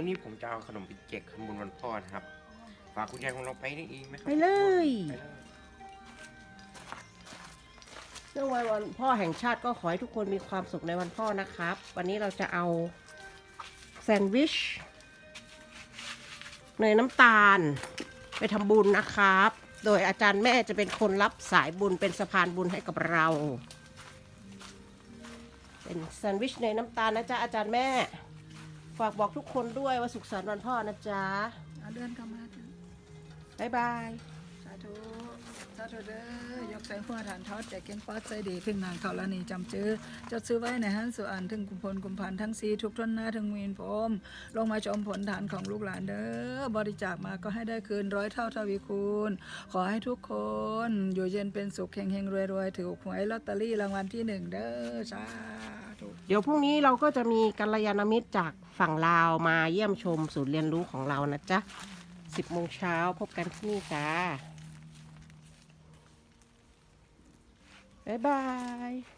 วันนี้ผมจะเอาขนมไปแจกขบวนวันพ่อนะครับ ฝากคุณยายของเราไปได้เองไหมครัไปเลย ไปเลย เนื่องวันวันพ่อแห่งชาติก็ขอให้ทุกคนมีความสุขในวันพ่อนะครับ วันนี้เราจะเอาแซนด์วิชเนยน้ำตาล ไปทำบุญนะครับ โดยอาจารย์แม่จะเป็นคนรับสายบุญเป็นสะพานบุญให้กับเรา เป็นแซนด์วิชเนยน้ำตาลนะจ๊ะอาจารย์แม่ ฝากบอกทุกคนด้วยว่าสุขสันต์วันพ่อนะจ๊ะเอาเดือนกลับมาจ้ะบ๊ายบาย สาธุสา ธุเด้อยกแสงพัวฐานทอดแจกเก่งป๊อดใจดีขึ้นางเขาละนี่จำจื้อจดซื้อไว้ในหันสุอันถึงกุมพลกุมพันทั้งสีทุกทนหน้าถึงมีนพรมลงมาชมผลฐานของลูกหลานเด้อบริจาคมาก็ให้ได้คืนร้อยเท่าทวีคูณ ขอให้ทุกคน อยู่เย็นเป็นสุขเฮงเฮงรวยรวยถือหวยลอตเตอรี่รางวัลที่หนึ่งเด้อสาธุเดี๋ยวพรุ่งนี้เราก็จะมีกัลยาณมิตรจากฝั่งลาวมาเยี่ยมชมศูนย์เรียนรู้ของเรานะจ๊ะ10โมงเช้าพบกันที่นี่จ้า บ๊ายบาย